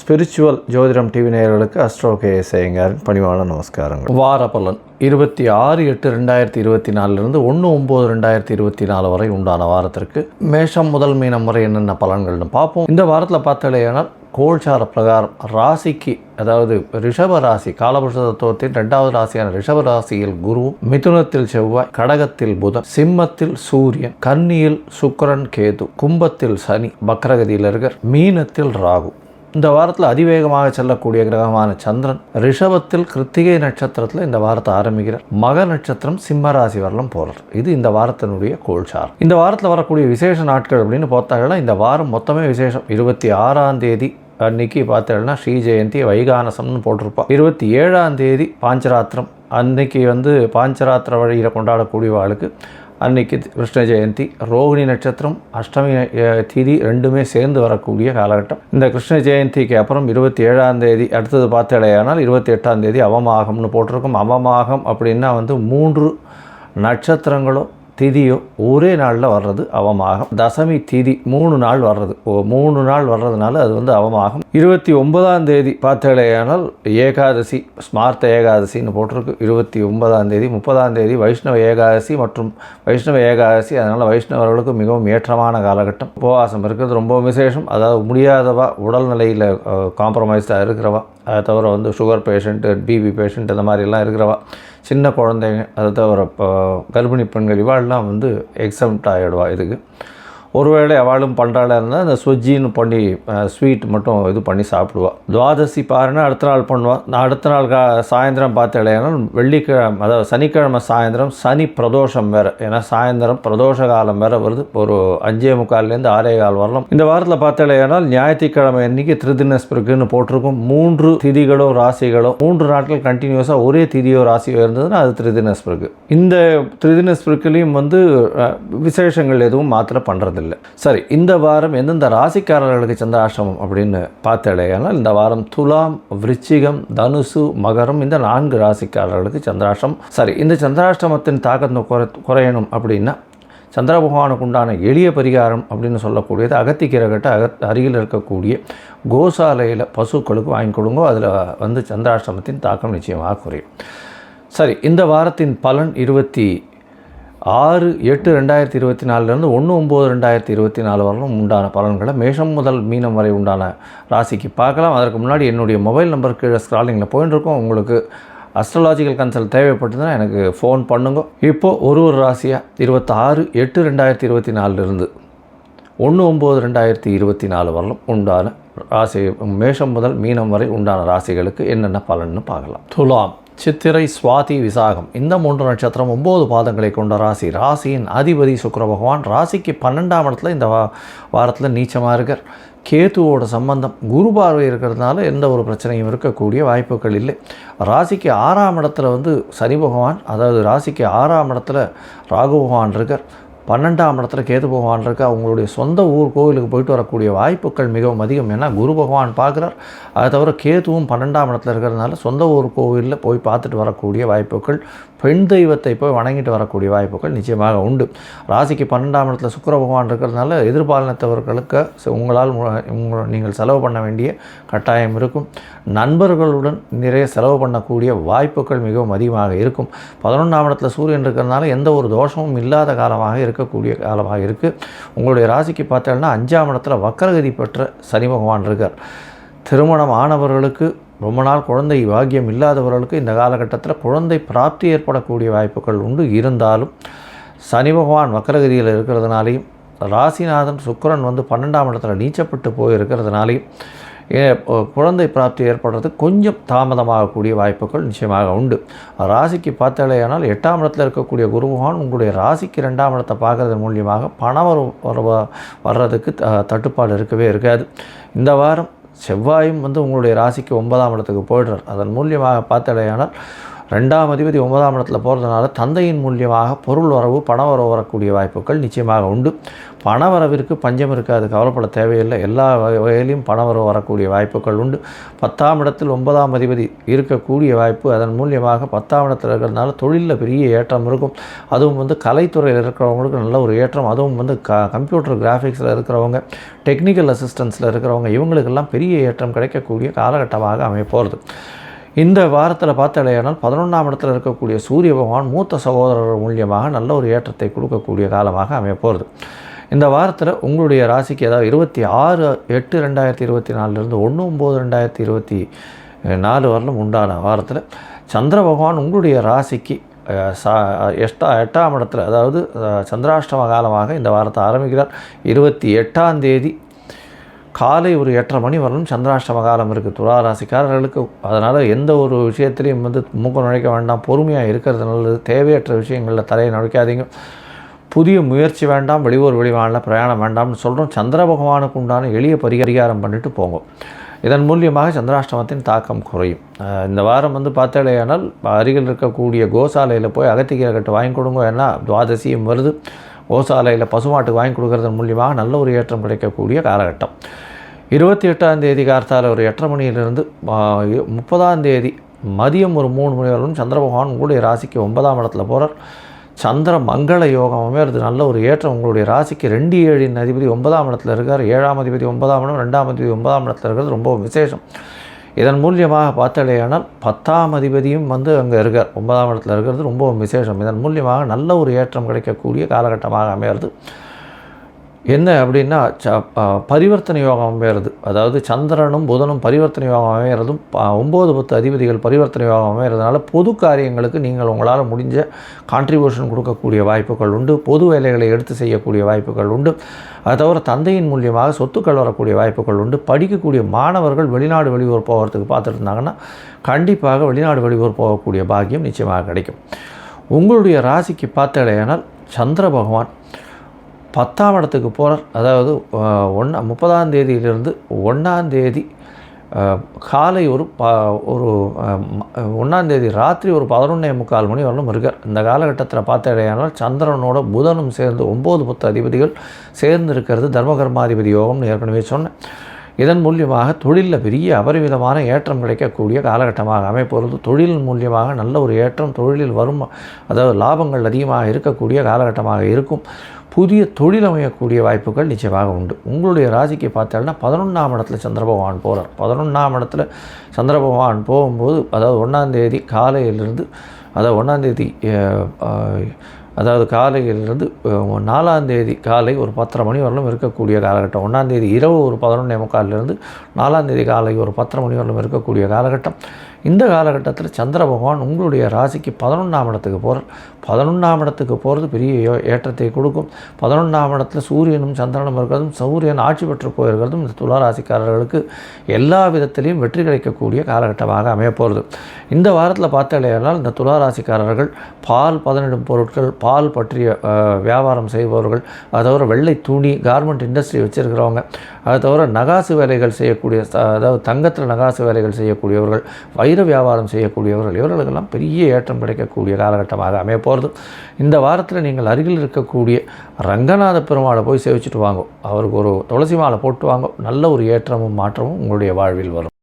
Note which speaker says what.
Speaker 1: Spiritual ஜோதிடம் TV நேயர்களுக்கு astro K சேயங்காரின் பணிவான நமஸ்காரங்கள். வார பலன் இருபத்தி ஆறு எட்டு ரெண்டாயிரத்தி இருபத்தி நாலுலேருந்து ஒன்று ஒம்பது ரெண்டாயிரத்தி இருபத்தி நாலு வரை உண்டான வாரத்திற்கு மேஷம் முதல் மீனம் வரை என்னென்ன பலன்கள்னு பார்ப்போம். இந்த வாரத்தில் பார்த்தாலேயானால் கோல்சார பிரகாரம் ராசிக்கு அதாவது ரிஷப ராசி காலபுருஷ தத்துவத்தின் ரெண்டாவது ராசியான ரிஷப ராசியில் குரு மிதுனத்தில் செவ்வாய் கடகத்தில் புதன் சிம்மத்தில் சூரியன் கன்னியில் சுக்கரன் கேது கும்பத்தில் சனி பக்ரகதியில் இருக்கர் மீனத்தில் ராகு. இந்த வாரத்தில் அதிவேகமாக செல்லக்கூடிய கிரகமான சந்திரன் ரிஷபத்தில் கிருத்திகை நட்சத்திரத்தில் இந்த வாரத்தை ஆரம்பிக்கிறார். மக நட்சத்திரம் சிம்ம ராசி வரலாம் போகிறார் இது இந்த வாரத்தினுடைய கோல்சார் இந்த வாரத்தில் வரக்கூடிய விசேஷ நாட்கள் அப்படின்னு பார்த்தாங்கன்னா இந்த வாரம் மொத்தமே விசேஷம். இருபத்தி ஆறாம் தேதி அன்னைக்கு பார்த்தேன்னா ஸ்ரீ ஜெயந்தி வைகானசம்னு போட்டிருப்பா. இருபத்தி ஏழாம் தேதி பாஞ்சராத்திரம். அன்னைக்கு வந்து பாஞ்சராத்திர வழியில் கொண்டாடக்கூடியவாளுக்கு அன்னைக்கு கிருஷ்ண ஜெயந்தி. ரோகிணி நட்சத்திரம் அஷ்டமி அஹ், திதி ரெண்டுமே சேர்ந்து வரக்கூடிய காலகட்டம். இந்த கிருஷ்ண ஜெயந்திக்கு அப்புறம் இருபத்தி ஏழாம் தேதி அடுத்தது பார்த்தடையானால் இருபத்தி எட்டாம் தேதி அவமாகம்னு போட்டிருக்கும். அவமாகம் அப்படின்னா வந்து மூன்று நட்சத்திரங்களோ திதியோ ஒரே நாளில் வர்றது அவமாகம் தசமி திதி மூணு நாள் வர்றது. ஓ மூணு நாள் வர்றதுனால அது வந்து அவமாகம் இருபத்தி ஒன்பதாம் தேதி பார்த்தாலேயானால் ஏகாதசி ஸ்மார்த்த ஏகாதசின்னு போட்டிருக்கு. இருபத்தி ஒன்பதாம் தேதி முப்பதாம் தேதி வைஷ்ணவ ஏகாதசி மற்றும் வைஷ்ணவ ஏகாதசி. அதனால் வைஷ்ணவர்களுக்கு மிகவும் ஏற்றமான காலகட்டம். உபவாசம் இருக்கிறது ரொம்ப விசேஷம். அதாவது முடியாதவா உடல்நிலையில் காம்ப்ரமைஸ்டாக இருக்கிறவா அதை தவிர வந்து சுகர் பேஷண்ட்டு பிபி பேஷண்ட் இந்த மாதிரிலாம் இருக்கிறவா சின்ன குழந்தைங்க அதை தவிர இப்போ கர்ப்பிணி பெண்கள் இவாள்லாம் வந்து எக்ஸம்ட் ஆகிடுவா இதுக்கு. ஒருவேளை அவளும் பண்ணுறாளா இருந்தால் அந்த சுஜின்னு பண்ணி ஸ்வீட் மட்டும் இது பண்ணி சாப்பிடுவாள் துவாதசி பாருன்னா அடுத்த நாள் பண்ணுவா. நான் அடுத்த நாள் கா சாயந்தரம் பார்த்தாலேனா வெள்ளிக்கிழமை அதாவது சனிக்கிழமை சாயந்தரம் சனி பிரதோஷம் வேறு. ஏன்னா சாயந்தரம் பிரதோஷ காலம் வேறு வருது. ஒரு அஞ்சே முக்கால்லேருந்து ஆறே கால் வரலாம். இந்த வாரத்தில் பார்த்தாலேனால் ஞாயிற்றுக்கிழமை அன்னைக்கு திருதினஸ்பிருக்குன்னு போட்டிருக்கும். மூன்று திதிகளோ ராசிகளோ மூன்று நாட்கள் கண்டினியூஸாக ஒரே திதியோ ராசியோ இருந்ததுன்னா அது திருதினஸ்பிருக்கு. இந்த திருதினஸ்பிருக்குலேயும் வந்து விசேஷங்கள் எதுவும் மாத்திர பண்ணுறதில்ல இல்லை. சரி இந்த வாரம் எந்தெந்த ராசிக்காரர்களுக்கு சந்திராஷ்டமம் அப்படின்னு பார்த்தடையானால் இந்த வாரம் துலாம் விருச்சிகம் தனுசு மகரம் இந்த நான்கு ராசிக்காரர்களுக்கு சந்திராஷ்டம் சரி இந்த சந்திராஷ்டமத்தின் தாக்கத்தை குறை குறையணும் அப்படின்னா சந்திர பகவானுக்கு உண்டான எளிய பரிகாரம் அப்படின்னு சொல்லக்கூடியது அகத்திக்கிறகட்ட அகத் அருகில் இருக்கக்கூடிய கோசாலையில் பசுக்களுக்கு வாங்கி கொடுங்கோ அதில் வந்து சந்திராஷ்டமத்தின் தாக்கம் நிச்சயமாக குறையும். சரி இந்த வாரத்தின் பலன் இருபத்தி ஆறு எட்டு ரெண்டாயிரத்தி இருபத்தி நாலுலேருந்து ஒன்று ஒம்பது ரெண்டாயிரத்தி இருபத்தி நாலு வரலும் உண்டான பலன்களை மேஷம் முதல் மீனம் வரை உண்டான ராசிக்கு பார்க்கலாம். அதற்கு முன்னாடி என்னுடைய மொபைல் நம்பர் கீழே ஸ்க்ராலிங்கில் போயின்னு இருக்கோம். உங்களுக்கு அஸ்ட்ரலாஜிக்கல் கன்சல்ட் தேவைப்பட்டதுன்னா எனக்கு ஃபோன் பண்ணுங்க. இப்போது ஒரு ஒரு ராசியாக இருபத்தாறு எட்டு ரெண்டாயிரத்தி இருபத்தி நாலுலேருந்து ஒன்று ஒம்பது ரெண்டாயிரத்தி இருபத்தி நாலு வரலும் உண்டான ராசி மேஷம் முதல் மீனம் வரை உண்டான ராசிகளுக்கு என்னென்ன பலன்னு பார்க்கலாம். துலாம். சித்திரை சுவாதி விசாகம். இந்த மூன்று நட்சத்திரம் ஒம்பது பாதங்களை கொண்ட ராசி. ராசியின் அதிபதி சுக்கர பகவான் ராசிக்கு பன்னெண்டாம் இடத்துல இந்த வா வாரத்தில் நீச்சமாக இருக்கார். கேதுவோட சம்பந்தம். குரு பார்வை இருக்கிறதுனால எந்த ஒரு பிரச்சனையும் இருக்கக்கூடிய வாய்ப்புகள் இல்லை. ராசிக்கு ஆறாம் இடத்துல வந்து சனி பகவான் அதாவது ராசிக்கு ஆறாம் இடத்துல ராகு பகவான் இருக்கார். பன்னெண்டாம் இடத்துல கேது பகவான் இருக்கு அவங்களுடைய சொந்த ஊர் கோவிலுக்கு போயிட்டு வரக்கூடிய வாய்ப்புகள் மிகவும் அதிகம். ஏன்னா குரு பகவான் பார்க்குறார். அதை தவிர கேதுவும் பன்னெண்டாம் இடத்துல இருக்கிறதுனால சொந்த ஊர் கோவிலில் போய் பார்த்துட்டு வரக்கூடிய வாய்ப்புகள் பெண் தெய்வத்தை போய் வணங்கிட்டு வரக்கூடிய வாய்ப்புகள் நிச்சயமாக உண்டு. ராசிக்கு பன்னெண்டாம் இடத்துல சுக்கர பகவான் இருக்கிறதுனால எதிர்பாலினத்தவர்களுக்கு உங்களால் நீங்கள் செலவு பண்ண வேண்டிய கட்டாயம் இருக்கும். நண்பர்களுடன் நிறைய செலவு பண்ணக்கூடிய வாய்ப்புகள் மிகவும் அதிகமாக இருக்கும். பதினொன்றாம் இடத்துல சூரியன் இருக்கிறதுனால எந்த ஒரு தோஷமும் இல்லாத காலமாக இருக்கக்கூடிய காலமாக இருக்குது உங்களுடைய ராசிக்கு பார்த்தோம்னா அஞ்சாம் இடத்துல வக்கரகதி பெற்ற சனி பகவான் இருக்கார். திருமணம் ஆனவர்களுக்கு ரொம்ப நாள் குழந்தை பாக்கியம் இல்லாதவர்களுக்கு இந்த காலகட்டத்தில் குழந்தை பிராப்தி ஏற்படக்கூடிய வாய்ப்புகள் உண்டு. இருந்தாலும் சனி பகவான் வக்கரகதியில் இருக்கிறதுனாலையும் ராசிநாதன் சுக்கிரன் வந்து பன்னெண்டாம் இடத்துல நீச்சப்பட்டு போயிருக்கிறதுனாலையும் குழந்தை பிராப்தி ஏற்படுறதுக்கு கொஞ்சம் தாமதமாகக்கூடிய வாய்ப்புகள் நிச்சயமாக உண்டு. ராசிக்கு பார்த்தாலேயானால் எட்டாம் இடத்துல இருக்கக்கூடிய குரு பகவான் உங்களுடைய ராசிக்கு ரெண்டாம் இடத்தை பார்க்கறது மூலியமாக பணம் வர வர்றதுக்கு த- தட்டுப்பாடு இருக்கவே இருக்காது. இந்த வாரம் செவ்வாயும் வந்து உங்களுடைய ராசிக்கு ஒன்பதாம் இடத்துக்கு போயிடுறார். அதன் மூலியமாக பார்த்தாலேயானால் ரெண்டாம் அதிபதி ஒன்பதாம் இடத்துல போகிறதுனால தந்தையின் மூலியமாக பொருள் வரவு பண வரவு வரக்கூடிய வாய்ப்புகள் நிச்சயமாக உண்டு. பண வரவிற்கு பஞ்சம் இருக்காது கவலைப்பட தேவையில்லை. எல்லா வகையிலையும் பண வரவு வரக்கூடிய வாய்ப்புகள் உண்டு. பத்தாம் இடத்தில் ஒன்பதாம் அதிபதி இருக்கக்கூடிய வாய்ப்பு அதன் மூலியமாக பத்தாம் இடத்தில் இருக்கிறதுனால தொழிலில் பெரிய ஏற்றம் இருக்கும். அதுவும் வந்து கலைத்துறையில் இருக்கிறவங்களுக்கு நல்ல ஒரு ஏற்றம். அதுவும் வந்து க கம்ப்யூட்டர் கிராஃபிக்ஸில் இருக்கிறவங்க டெக்னிக்கல் அசிஸ்டன்ஸில் இருக்கிறவங்க இவங்களுக்கெல்லாம் பெரிய ஏற்றம் கிடைக்கக்கூடிய காலகட்டமாக அமையப்போகிறது இந்த வாரத்தில் பார்த்தாலேயானால் பதினொன்றாம் இடத்துல இருக்கக்கூடிய சூரிய பகவான் மூத்த சகோதரர் மூலியமாக நல்ல ஒரு ஏற்றத்தை கொடுக்கக்கூடிய காலமாக அமைய போகிறது இந்த வாரத்தில் உங்களுடைய ராசிக்கு ஏதாவது இருபத்தி ஆறு எட்டு ரெண்டாயிரத்தி இருபத்தி நாலுலேருந்து ஒன்று ஒம்பது ரெண்டாயிரத்தி இருபத்தி நாலு வரலும் உண்டான வாரத்தில் சந்திர பகவான் உங்களுடைய ராசிக்கு சா எட்டா எட்டாம் இடத்துல அதாவது சந்திராஷ்டம காலமாக இந்த வாரத்தை ஆரம்பிக்கிறார். இருபத்தி எட்டாம் தேதி காலை ஒரு எட்டரை மணி வரலும் சந்திராஷ்டம காலம் இருக்குது துலா ராசிக்காரர்களுக்கு அதனால் எந்த ஒரு விஷயத்துலையும் வந்து மூக்க நுழைக்க வேண்டாம். பொறுமையாக இருக்கிறது நல்லது தேவையற்ற விஷயங்களில் தலையை நுழைக்காதீங்க. புதிய முயற்சி வேண்டாம் வெளியூர் வெளிவானில் பிரயாணம் வேண்டாம்னு சொல்கிறோம் சந்திர பகவானுக்கு உண்டான எளிய பரிகாரம் பண்ணிட்டு போங்க. இதன் மூலியமாக சந்திராஷ்டமத்தின் தாக்கம் குறையும். இந்த வாரம் வந்து பார்த்தாலேயானால் அருகில் இருக்கக்கூடிய கோசாலையில் போய் அகத்திக்கீரை கட்டு வாங்கி கொடுங்க. ஏன்னா துவாதசியும் வருது. கோசாலையில் பசுமாட்டுக்கு வாங்கி கொடுக்கறதன் மூலியமாக நல்ல ஒரு ஏற்றம் கிடைக்கக்கூடிய காலகட்டம். இருபத்தி எட்டாம் தேதி கார்த்தால ஒரு எட்டரை மணியிலிருந்து முப்பதாம் தேதி மதியம் ஒரு மூணு மணி வரைக்கும் சந்திர பகவான் உங்களுடைய ராசிக்கு ஒன்பதாம் இடத்துல போகிறார் சந்திர மங்கள யோகம் அமையிறது நல்ல ஒரு ஏற்றம். உங்களுடைய ராசிக்கு ரெண்டு ஏழின் அதிபதி ஒன்பதாம் இடத்துல இருக்கார். ஏழாம் அதிபதி ஒன்பதாம் இடம் ரெண்டாம் அதிபதி ஒன்பதாம் இடத்துல இருக்கிறது ரொம்ப விசேஷம். இதன் மூலியமாக பார்த்தாலேயானால் பத்தாம் அதிபதியும் வந்து அங்கே இருக்கார். ஒன்பதாம் இடத்துல இருக்கிறது ரொம்ப விசேஷம். இதன் மூலியமாக நல்ல ஒரு ஏற்றம் கிடைக்கக்கூடிய காலகட்டமாக அமையிறது. என்ன அப்படின்னா ச பரிவர்த்தனை யோகம் அமையிறது. அதாவது சந்திரனும் புதனும் பரிவர்த்தனை யோகம் அமையிறதும் ஒம்பது பத்து அதிபதிகள் பரிவர்த்தனை யோகம் அமையிறதுனால பொது காரியங்களுக்கு நீங்கள் உங்களால் முடிஞ்ச கான்ட்ரிபியூஷன் கொடுக்கக்கூடிய வாய்ப்புகள் உண்டு. பொது வேலைகளை எடுத்து செய்யக்கூடிய வாய்ப்புகள் உண்டு. அதை தவிர தந்தையின் மூலியமாக சொத்துக்கள் வரக்கூடிய வாய்ப்புகள் உண்டு. படிக்கக்கூடிய மாணவர்கள் வெளிநாடு வெளியூர் போகிறதுக்கு பார்த்துட்டு இருந்தாங்கன்னா கண்டிப்பாக வெளிநாடு வெளியூர் போகக்கூடிய பாக்கியம் நிச்சயமாக கிடைக்கும். உங்களுடைய ராசிக்கு பார்த்தாலேயானால் சந்திர பகவான் பத்தாம் இடத்துக்கு போகிறார் அதாவது ஒன்றா முப்பதாம் தேதியிலிருந்து ஒன்றாம் தேதி காலை ஒரு ப ஒரு ஒன்றாந்தேதி ராத்திரி ஒரு பதினொன்னே முக்கால் மணி வரலும் இருக்கார். இந்த காலகட்டத்தில் பார்த்தாலேயானால் சந்திரனோட புதனும் சேர்ந்து ஒம்பது பத்து அதிபதிகள் சேர்ந்து இருக்கிறது தர்மகர்மாதிபதி யோகம்னு ஏற்கனவே சொன்னேன். இதன் மூலியமாக தொழிலில் பெரிய அபரிவிதமான ஏற்றம் கிடைக்கக்கூடிய காலகட்டமாக அமைப்பொழுது தொழில் மூலியமாக நல்ல ஒரு ஏற்றம் தொழிலில் வரும் அதாவது லாபங்கள் அதிகமாக இருக்கக்கூடிய காலகட்டமாக இருக்கும். புதிய தொழில் அமையக்கூடிய வாய்ப்புகள் நிச்சயமாக உண்டு. உங்களுடைய ராசிக்கு பார்த்தாலும் பதினொன்றாம் இடத்துல சந்திரபகவான் போகிறார் பதினொன்றாம் இடத்துல சந்திரபகவான் போகும்போது அதாவது ஒன்றாந்தேதி காலையிலிருந்து அதாவது ஒன்றாந்தேதி அதாவது காலையிலிருந்து நாலாந்தேதி காலை ஒரு பத்தரை மணி வரலும் இருக்கக்கூடிய காலகட்டம். ஒன்றாந்தேதி இரவு ஒரு பதினொன்றே முக்காலிலிருந்து நாலாந்தேதி காலை ஒரு பத்தரை மணி வரலும் இருக்கக்கூடிய காலகட்டம். இந்த காலகட்டத்தில் சந்திர பகவான் உங்களுடைய ராசிக்கு பதினொன்றாம் இடத்துக்கு போகிறார் பதினொன்றாம் இடத்துக்கு போகிறது பெரிய ஏற்றத்தை கொடுக்கும். பதினொன்றாம் இடத்துல சூரியனும் சந்திரனும் இருக்கிறதும் சூரியன் ஆட்சி பெற்று போயிருக்கிறதும் இந்த துளாராசிக்காரர்களுக்கு எல்லா விதத்திலையும் வெற்றி கிடைக்கக்கூடிய காலகட்டமாக அமையப்போகிறது இந்த வாரத்தில் பார்த்தாலேயானால் இந்த துளாராசிக்காரர்கள் பால் பதனிடும் பொருட்கள் பால் பற்றிய வியாபாரம் செய்பவர்கள் அது தவிர வெள்ளை துணி கார்மெண்ட் இண்டஸ்ட்ரி வச்சுருக்கிறவங்க அது தவிர நகாசு வேலைகள் செய்யக்கூடிய அதாவது தங்கத்தில் நகாசு வேலைகள் செய்யக்கூடியவர்கள் வைர வியாபாரம் செய்யக்கூடியவர்கள் இவர்களுக்கெல்லாம் பெரிய ஏற்றம் கிடைக்கக்கூடிய காலகட்டமாக அமைய போகிறது இந்த வாரத்தில் நீங்கள் அருகில் இருக்கக்கூடிய ரங்கநாத பெருமாளை போய் சேவிச்சுட்டு வாங்க. அவருக்கு ஒரு துளசி மாலை போட்டு வாங்க. நல்ல ஒரு ஏற்றமும் மாற்றமும் உங்களுடைய வாழ்வில் வரும்.